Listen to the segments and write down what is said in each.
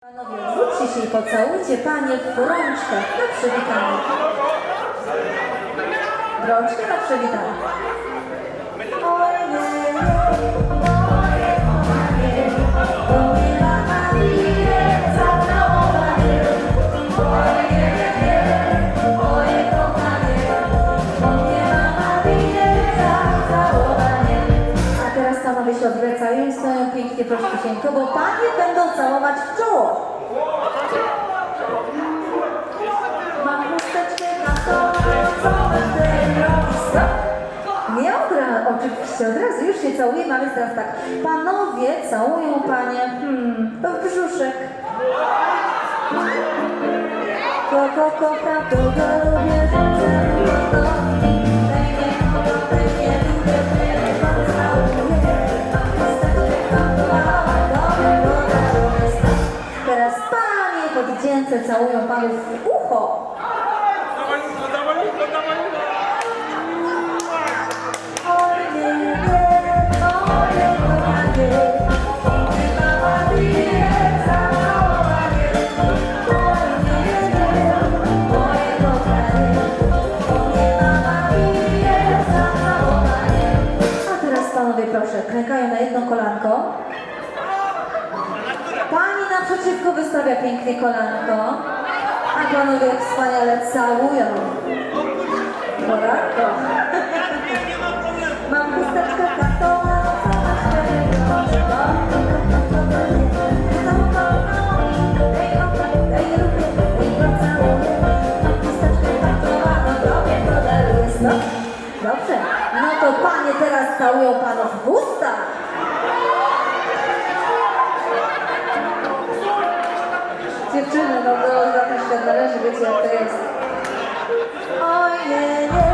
Panowie, odwróćcie się i pocałujcie panie w rączkę na przywitanie. Rączkę na przywitanie. Teraz panowie się odwracają i stoją pięknie prościusieńko, bo panie będą całować w czoło. Mam chusteczkę na to. Stop. Nie od razu, oczywiście od razu, już się całujemy, ale teraz tak. Panowie całują panie hmm, w brzuszek. Kocha, kogo lubię, rzucę to. Moje kochanie, moje Marie, zawołanie. A teraz panowie proszę, klękają na jedno kolanko. Naprzeciwko wystawia pięknie kolanko, a panowie wspaniale całują. Kolanko. Mam chusteczkę kartona, Dobrze, no to panie teraz całują panów w usta. Oh yeah. yeah.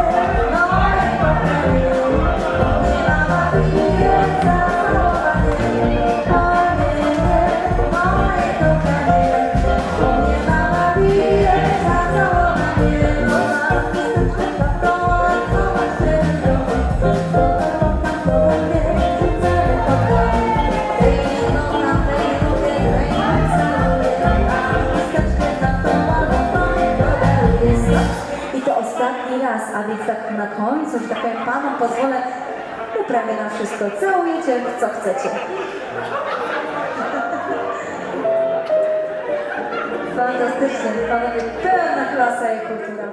Ostatni raz, a więc tak na końcu, że tak powiem, panom pozwolę prawie na wszystko. Całujecie, co chcecie. Fantastycznie, panowie, pełna klasa i kultura.